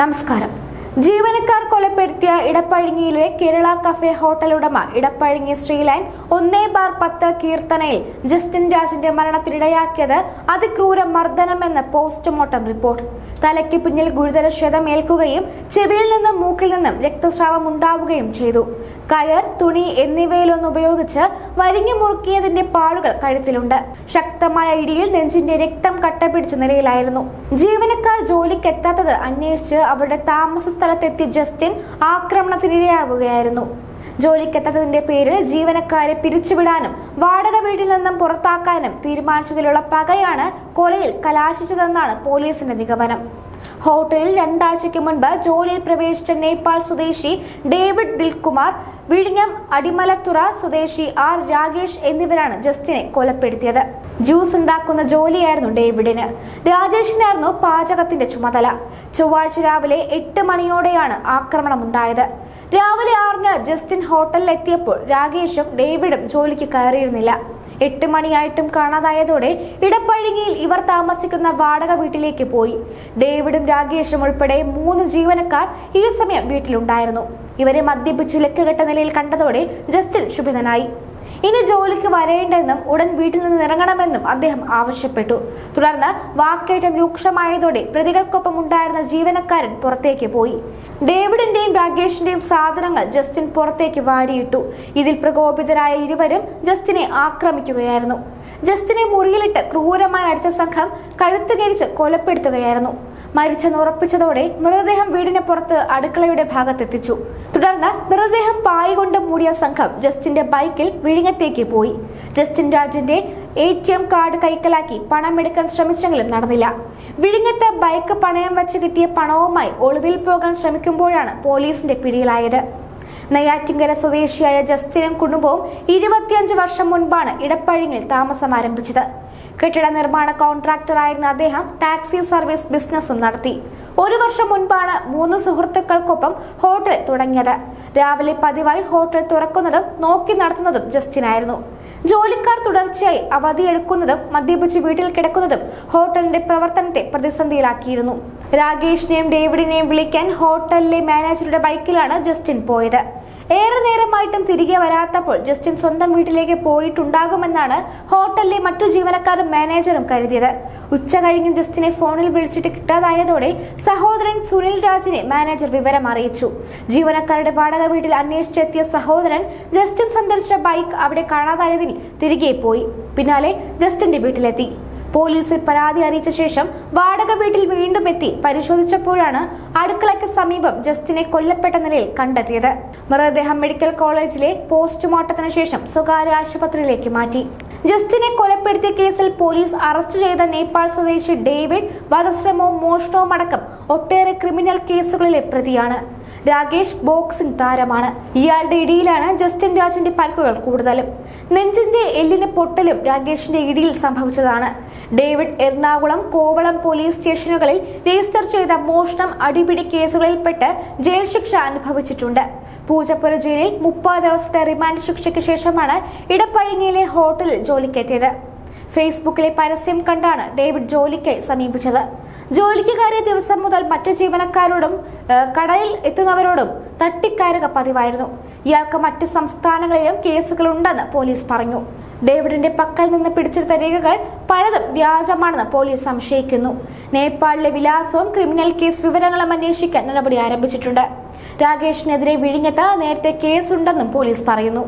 നമസ്കാരം. ജീവനക്കാർ കൊലപ്പെടുത്തിയ ഇടപ്പഴിങ്ങിയിലെ കേരള കഫേ ഹോട്ടൽ ഉടമ ഇടപ്പഴിങ്ങി ശ്രീലൈൻ ഒന്നേ ബാർ പത്ത് കീർത്തനയിൽ ജസ്റ്റിൻ രാജിന്റെ മരണത്തിനിടയാക്കിയത് അതിക്രൂര മർദ്ദനമെന്ന് പോസ്റ്റ്മോർട്ടം റിപ്പോർട്ട്. തലയ്ക്ക് പിന്നിൽ ഗുരുതര ക്ഷതമേൽക്കുകയും ചെവിയിൽ നിന്നും മൂക്കിൽ നിന്നും രക്തസ്രാവം ഉണ്ടാവുകയും ചെയ്തു. കയർ തുണി എന്നിവയിലൊന്ന് ഉപയോഗിച്ച് വരിഞ്ഞു മുറുക്കിയതിന്റെ പാടുകൾ കഴുത്തിലുണ്ട്. ശക്തമായ ഇടിയിൽ നെഞ്ചിന്റെ രക്തം കട്ടപിടിച്ച നിലയിലായിരുന്നു. ജീവനക്കാർ ജോലിക്കെത്താത്തത് അന്വേഷിച്ച് അവരുടെ താമസ സ്ഥലത്തെത്തി ജസ്റ്റിൻ ആക്രമണത്തിനിരയാവുകയായിരുന്നു. ജോലിക്കെത്താത്തതിന്റെ പേരിൽ ജീവനക്കാരെ പിരിച്ചുവിടാനും വാടക വീട്ടിൽ നിന്നും പുറത്താക്കാനും തീരുമാനിച്ചതിലുള്ള പകയാണ് കൊലയിൽ കലാശിച്ചതെന്നാണ് പോലീസിന്റെ നിഗമനം. ഹോട്ടലിൽ രണ്ടാഴ്ചയ്ക്ക് മുൻപ് ജോലിയിൽ പ്രവേശിച്ച നേപ്പാൾ സ്വദേശി ഡേവിഡ് ദിൽകുമാർ വിഴിഞ്ഞം അടിമലത്തുറ സ്വദേശി ആർ രാകേഷ് എന്നിവരാണ് ജസ്റ്റിനെ കൊലപ്പെടുത്തിയത്. ജ്യൂസ് ഉണ്ടാക്കുന്ന ജോലിയായിരുന്നു ഡേവിഡിന്. രാജേഷിനായിരുന്നു പാചകത്തിന്റെ ചുമതല. ചൊവ്വാഴ്ച രാവിലെ എട്ട് മണിയോടെയാണ് ആക്രമണം ഉണ്ടായത് രാവിലെ ആറിന് ജസ്റ്റിൻ ഹോട്ടലിൽ എത്തിയപ്പോൾ രാകേഷും ഡേവിഡും ജോലിക്ക് കയറിയിരുന്നില്ല. എട്ട് മണിയായിട്ടും കാണാതായതോടെ ഇടപ്പഴിങ്ങിയിൽ ഇവർ താമസിക്കുന്ന വാടക വീട്ടിലേക്ക് പോയി. ഡേവിഡും രാകേഷും ഉൾപ്പെടെ മൂന്ന് ജീവനക്കാർ ഈ സമയം വീട്ടിലുണ്ടായിരുന്നു. ഇവരെ മദ്യപിച്ച് ലക്കുകെട്ട നിലയിൽ കണ്ടതോടെ ജസ്റ്റിൻ ശുഭിതനായി ഇനി ജോലിക്ക് വരേണ്ടെന്നും ഉടൻ വീട്ടിൽ നിന്ന് ഇറങ്ങണമെന്നും അദ്ദേഹം ആവശ്യപ്പെട്ടു. തുടർന്ന് വാക്കേറ്റം രൂക്ഷമായതോടെ പ്രതികൾക്കൊപ്പം ഉണ്ടായിരുന്ന ജീവനക്കാരൻ പുറത്തേക്ക് പോയി. ഡേവിഡിന്റെയും രാകേഷിന്റെയും സാധനങ്ങൾ ജസ്റ്റിൻ പുറത്തേക്ക് വാരിയിട്ടു. ഇതിൽ പ്രകോപിതരായ ഇരുവരും ജസ്റ്റിനെ ആക്രമിക്കുകയായിരുന്നു. ജസ്റ്റിനെ മുറിയിലിട്ട് ക്രൂരമായി അടിച്ച സംഘം കഴുത്തുകരിച്ച് കൊലപ്പെടുത്തുകയായിരുന്നു. മരിച്ചെന്ന് ഉറപ്പിച്ചതോടെ മൃതദേഹം വീടിന് പുറത്ത് അടുക്കളയുടെ ഭാഗത്തെത്തിച്ചു. തുടർന്ന് മൃതദേഹം പായ് കൊണ്ട് മൂടിയ സംഘം ജസ്റ്റിന്റെ ബൈക്കിൽ വിഴിഞ്ഞത്തേക്ക് പോയി. ജസ്റ്റിൻ രാജിന്റെ എ ടി എം കാർഡ് കൈക്കലാക്കി പണമെടുക്കാൻ ശ്രമിച്ചെങ്കിലും നടന്നില്ല. വിഴിഞ്ഞത്ത് ബൈക്ക് പണയം വെച്ച് കിട്ടിയ പണവുമായി ഒളിവിൽ പോകാൻ ശ്രമിക്കുമ്പോഴാണ് പോലീസിന്റെ പിടിയിലായത്. നെയ്യാറ്റിങ്കര സ്വദേശിയായ ജസ്റ്റിനും കുടുംബവും ഇരുപത്തിയഞ്ച് വർഷം മുൻപാണ് ഇടപ്പഴിങ്ങിൽ താമസം ആരംഭിച്ചത്. കെട്ടിട നിർമ്മാണ കോൺട്രാക്ടറായിരുന്ന അദ്ദേഹം ടാക്സി സർവീസ് ബിസിനസ്സും നടത്തി. ഒരു വർഷം മുൻപാണ് മൂന്ന് സുഹൃത്തുക്കൾക്കൊപ്പം ഹോട്ടൽ തുടങ്ങിയത്. രാവിലെ പതിവായി ഹോട്ടൽ തുറക്കുന്നതും നോക്കി നടത്തുന്നതും ജസ്റ്റിനായിരുന്നു. ജോലിക്കാർ തുടർച്ചയായി അവധിയെടുക്കുന്നതും മദ്യപിച്ച് വീട്ടിൽ കിടക്കുന്നതും ഹോട്ടലിന്റെ പ്രവർത്തനത്തെ പ്രതിസന്ധിയിലാക്കിയിരുന്നു. രാകേഷിനെയും ഡേവിഡിനെയും വിളിക്കാൻ ഹോട്ടലിലെ മാനേജറുടെ ബൈക്കിലാണ് ജസ്റ്റിൻ പോയത്. ഏറെ നേരമായിട്ടും തിരികെ വരാത്തപ്പോൾ ജസ്റ്റിൻ സ്വന്തം വീട്ടിലേക്ക് പോയിട്ടുണ്ടാകുമെന്നാണ് ഹോട്ടലിലെ മറ്റു ജീവനക്കാരും മാനേജറും കരുതിയത്. ഉച്ച കഴിഞ്ഞ് ജസ്റ്റിനെ ഫോണിൽ വിളിച്ചിട്ട് കിട്ടാതായതോടെ സഹോദരൻ സുനിൽ രാജിനെ മാനേജർ വിവരം അറിയിച്ചു. ജീവനക്കാരുടെ വാടക വീട്ടിൽ അന്വേഷിച്ചെത്തിയ സഹോദരൻ ജസ്റ്റിൻ സന്ദർശിച്ച ബൈക്ക് അവിടെ കാണാതായതിൽ തിരികെ പോയി. പിന്നാലെ ജസ്റ്റിന്റെ വീട്ടിലെത്തി. പോലീസിൽ പരാതി അറിയിച്ച ശേഷം വാടക വീട്ടിൽ വീണ്ടും എത്തി പരിശോധിച്ചപ്പോഴാണ് അടുക്കളയ്ക്ക് സമീപം ജസ്റ്റിനെ കൊല്ലപ്പെട്ട നിലയിൽ കണ്ടെത്തിയത്. മൃതദേഹം മെഡിക്കൽ കോളേജിലെ പോസ്റ്റ്മോർട്ടത്തിന് ശേഷം സ്വകാര്യ ആശുപത്രിയിലേക്ക് മാറ്റി. ജസ്റ്റിനെ കൊലപ്പെടുത്തിയ കേസിൽ പോലീസ് അറസ്റ്റ് ചെയ്ത നേപ്പാൾ സ്വദേശി ഡേവിഡ് വധശ്രമവും മോഷണവും അടക്കം ഒട്ടേറെ ക്രിമിനൽ കേസുകളിലെ പ്രതിയാണ്. രാകേഷ് ബോക്സിംഗ് താരമാണ്. ഇയാളുടെ ഇടിയിലാണ് ജസ്റ്റിൻ രാജിന്റെ പരിക്കുകൾ കൂടുതലും. നെഞ്ചിന്റെ എല്ലിന് പൊട്ടലും രാകേഷിന്റെ ഇടിയിൽ സംഭവിച്ചതാണ്. ഡേവിഡ് എറണാകുളം കോവളം പോലീസ് സ്റ്റേഷനുകളിൽ രജിസ്റ്റർ ചെയ്ത മോഷണം അടിപിടി കേസുകളിൽപ്പെട്ട് ജയിൽ ശിക്ഷ അനുഭവിച്ചിട്ടുണ്ട്. പൂജപ്പുര ജയിലിൽ മുപ്പത് ദിവസത്തെ റിമാൻഡ് ശിക്ഷയ്ക്ക് ശേഷമാണ് ഇടപ്പഴിങ്ങിയിലെ ഹോട്ടലിൽ ജോലിക്കെത്തിയത്. ഫേസ്ബുക്കിലെ പരസ്യം കണ്ടാണ് ഡേവിഡ് ജോലിക്കായി സമീപിച്ചത്. ജോലിക്ക് കയറിയ ദിവസം മുതൽ മറ്റു ജീവനക്കാരോടും കടയിൽ എത്തുന്നവരോടും തട്ടിക്കയറുക പതിവായിരുന്നു. ഇയാൾക്ക് മറ്റ് സംസ്ഥാനങ്ങളിലും കേസുകളുണ്ടെന്ന് പോലീസ് പറഞ്ഞു. ഡേവിഡിന്റെ പക്കൽ നിന്ന് പിടിച്ചെടുത്ത രേഖകൾ പലതും വ്യാജമാണെന്ന് പോലീസ് സംശയിക്കുന്നു. നേപ്പാളിലെ വിലാസവും ക്രിമിനൽ കേസ് വിവരങ്ങളും അന്വേഷിക്കാൻ നടപടി ആരംഭിച്ചിട്ടുണ്ട്. രാകേഷിനെതിരെ വിഴിഞ്ഞത്ത് നേരത്തെ കേസുണ്ടെന്നും പോലീസ് പറയുന്നു.